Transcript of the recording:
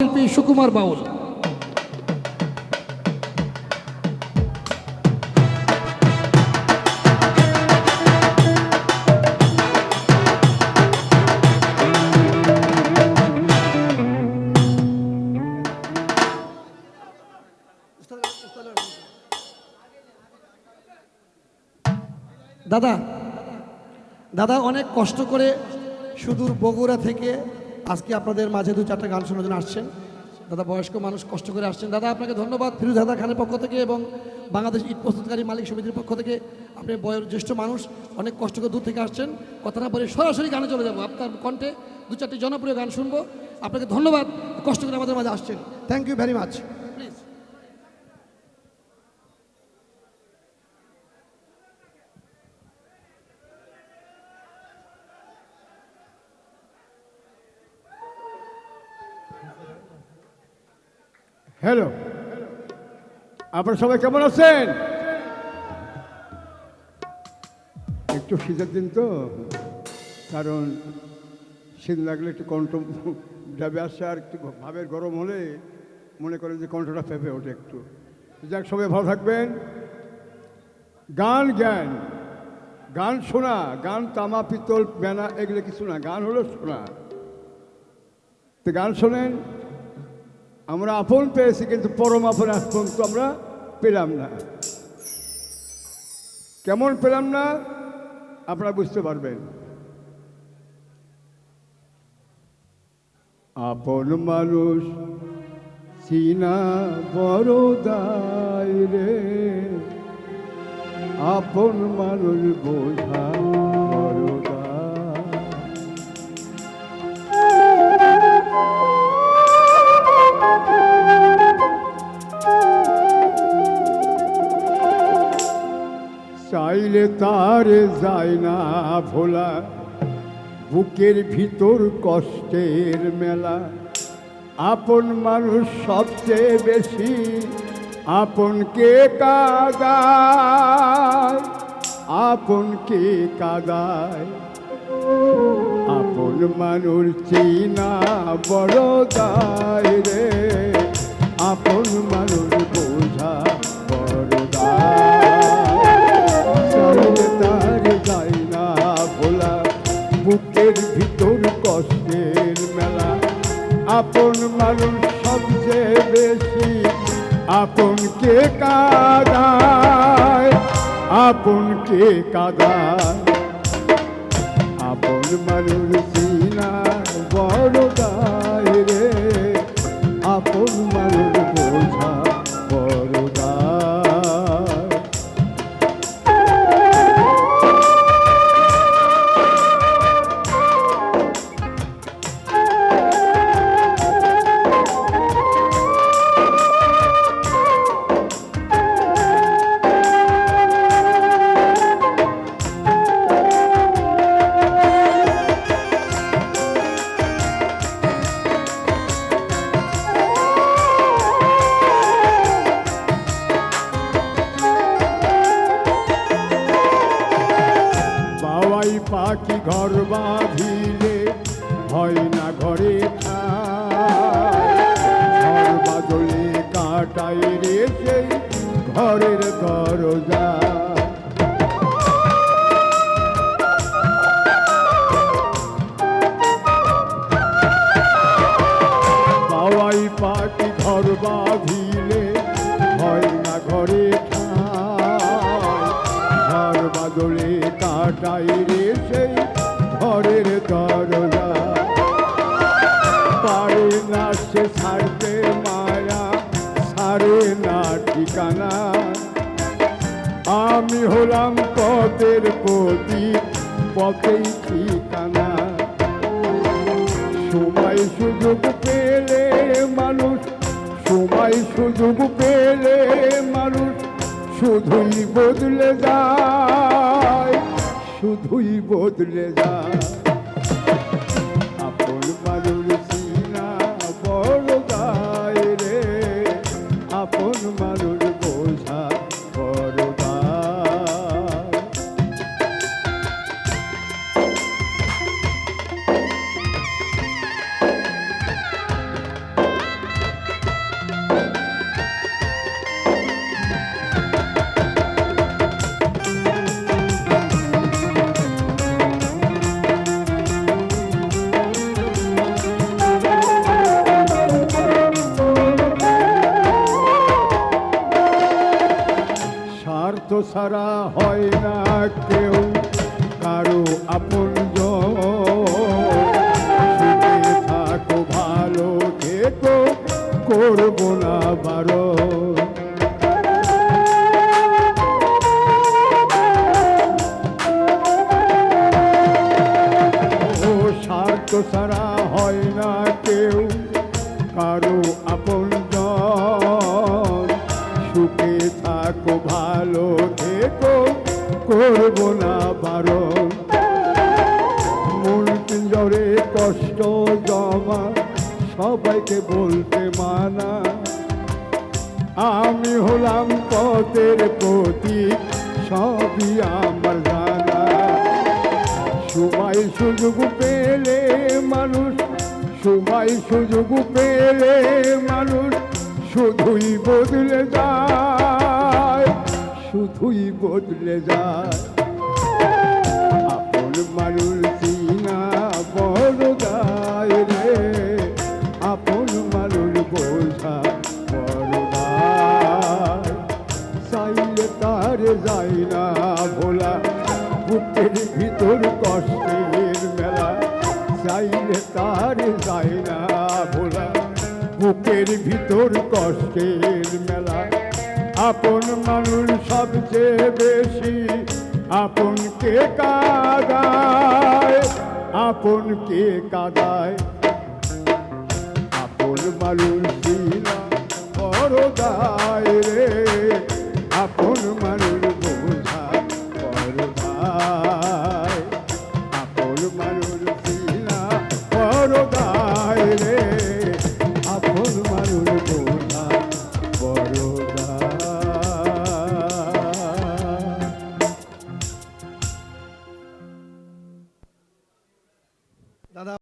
শিল্পী সুকুমার বাউল। দাদা দাদা অনেক কষ্ট করে সুদূর বগুড়া থেকে আজকে আপনাদের মাঝে দু চারটা গান শোনার জন্য আসছেন। দাদা বয়স্ক মানুষ কষ্ট করে আসছেন। দাদা, আপনাকে ধন্যবাদ ফিরুজ দাদা খানের পক্ষ থেকে এবং বাংলাদেশ ইট প্রস্তুতকারী মালিক সমিতির পক্ষ থেকে। আপনি বয়োজ্যেষ্ঠ মানুষ, অনেক কষ্ট করে দূর থেকে আসছেন। কথা না বলে সরাসরি গানে চলে যাব। আপনার কণ্ঠে দু চারটি জনপ্রিয় গান শুনব। আপনাকে ধন্যবাদ, কষ্ট করে আমাদের মাঝে আসছেন। Thank you very much hello আপনারা সবাই কেমন আছেন? একটু শীতের দিন তো, কারণ শীত লাগলে একটু কণ্ঠ যাবে আসছে আর একটু ভাবের গরম হলে মনে করেন যে কণ্ঠটা ফেপে ওঠে একটু। যাক, সবাই ভালো থাকবেন। গান, জ্ঞান। গান শোনা, গান তামা, পিতল, বেনা, এগুলো কিছু না, গান হলো শোনা। তো গান শোনেন। আমরা আপন পেয়েছি, কিন্তু পরম আপন আজ পর্যন্ত আমরা পেলাম না। কেমন পেলাম না, আপনারা বুঝতে পারবেন। আপন মানুষ চিনা বড় রে। আপন মানুষ বোঝা বড় দায়। চাইলে তার যায় না ভোলা। বুকের ভিতর কষ্টের মেলা। আপন মানুষ সবচেয়ে বেশি আপনকে কাদায়? আপনকে কাদায়? আপন মানুষ চিনা বড় দায় রে। আপন মানুষ বুকের ভিতর কষ্টের মেলা। আপন মানুষ সবচেয়ে বেশি আপনকে কাদায়? আপনকে কাদায়? আপন মানুষ বড় পাখি ঘর বাঁধিলে? হয় না ঘরে বাদলে কাটাই রে ঘরের দরজা। পাখি ঘর বাঁধিলে হলাম পথের প্রদীপ পথেই ঠিকানা। সময় সুযোগ পেলে মানুষ, সময় সুযোগ পেলে মানুষ শুধুই বদলে যায়, শুধুই বদলে যায়। হয় না কেউ কারও আপন সুখে থাকো ভালো থেকো করব না বারো। ও থাকো, ভালো থেকো, করব না মন পিঞ্জরে কষ্ট জমা, সবাইকে বলতে মানা। আমি হলাম পথের প্রতীক, সবই আমার জানা। সময় সুযোগ পেলে মানুষ, সময় সুযোগ পেলে মানুষ, শুধুই বদলে যায়। শুধুই বদলে যায়। আপন মানুষ রে। আপন তার ভোলা, বুকের ভিতর কষ্টের মেলা। চাইলে তার যাই না ভোলা, বুকের ভিতর কষ্টের মেলা। আপন মানুষ সবচেয়ে বেশি। আপন কে কাদায়? আপন কে কাদায়? আপন মানুষ বড় দায় রে।